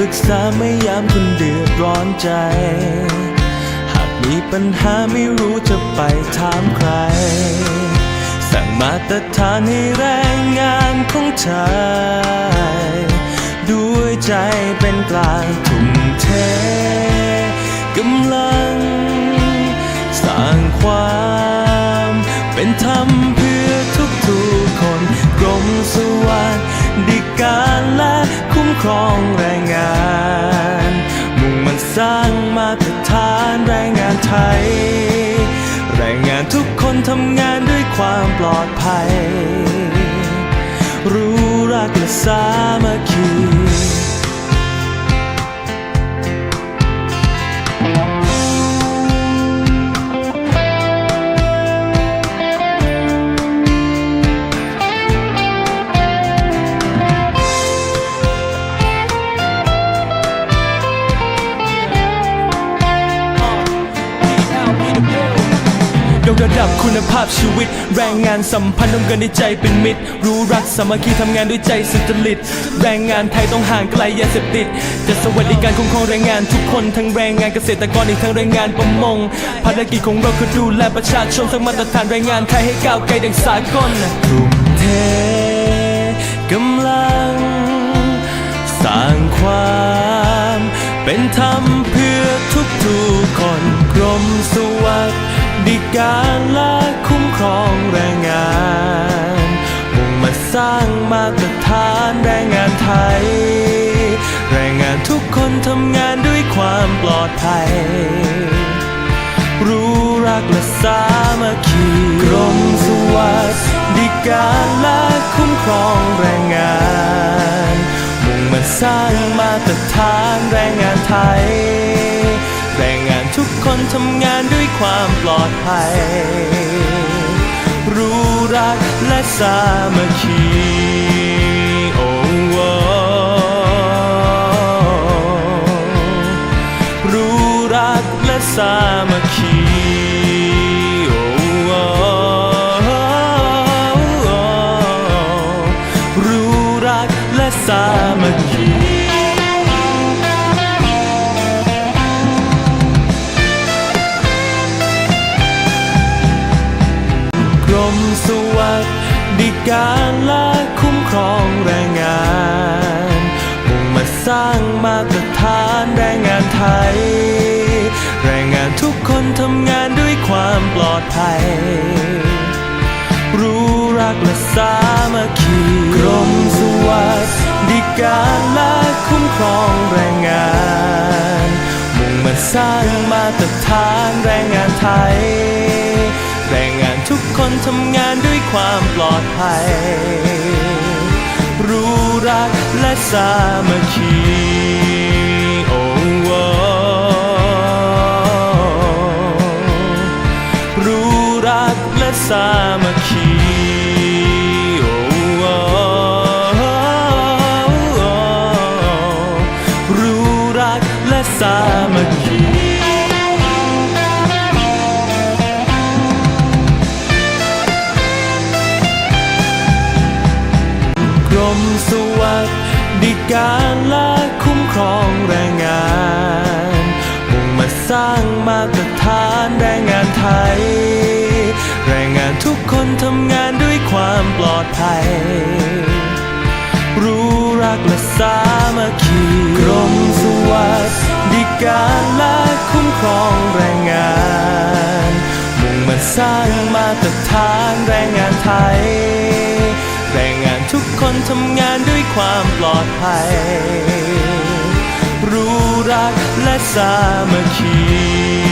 ปรึกษาไม่ยามคุณเดือดร้อนใจ หากมีปัญหาไม่รู้จะไปถามใคร สั่งมาตรฐานให้แรงงานของชายด้วยใจเป็นกลางทุ่มเท ไทย แรงงานทุกคนทำงานด้วยความปลอดภัย รู้รักและสามัคคี ยกระดับคุณภาพชีวิต แรงงานสัมพันธ์ต้องกันในใจเป็นมิตร รู้รักสามัคคีทำงานด้วยใจสุจริต แรงงานไทยต้องห่างไกลยาเสพติดจะสวัสดิการคุ้มครองแรงงานทุกคนทั้งแรงงานเกษตรกรอีกทั้งแรงงานประมง ภารกิจของเราคือดูแลประชาชนสร้างมาตรฐานแรงงานไทยให้ก้าวไกลดังสากลทุ่มเทกำลัง สร้างความเป็นธรรม การและคุ้มครองแรงงานมุ่งมาสร้างมาตรฐานแรงงานไทย แรงงานทุกคนทำงานด้วยความปลอดภัย รู้รักและสามัคคีกรมสวัสดิการและคุ้มครองแรงงาน มุ่งมาสร้างมาตรฐานแรงงานไทย แรงงานทุกคนทำงานด้วยความปลอดภัย รู้รักและสามัคคีโอ้โอ้รู้รักและสามัคคีโอ้โอ้รู้รักและสามัคคี สวัสดิการและคุ้มครองแรงงานมุ่งมาสร้างมาตรฐานแรงงานไทย แรงงานทุกคนทำงานด้วยความปลอดภัย รู้รักและสามัคคีกรมสวัสดิการและคุ้มครองแรงงาน มุ่งมาสร้างมาตรฐานแรงงานไทย ทำงานด้วยความปลอดภัย รู้รักและสามัคคีโอ้โอ้รู้รักและสา สวัสดิการและคุ้มครองแรงงานมุ่งมาสร้างมาตรฐานแรงงานไทย แรงงานทุกคนทำงานด้วยความปลอดภัย รู้รักและสามัคคีกรมสวัสดิการและคุ้มครองแรงงาน มุ่งมาสร้างมาตรฐานแรงงานไทย แรงงาน ทุกคนทำงานด้วยความปลอดภัย รู้รักและสามัคคี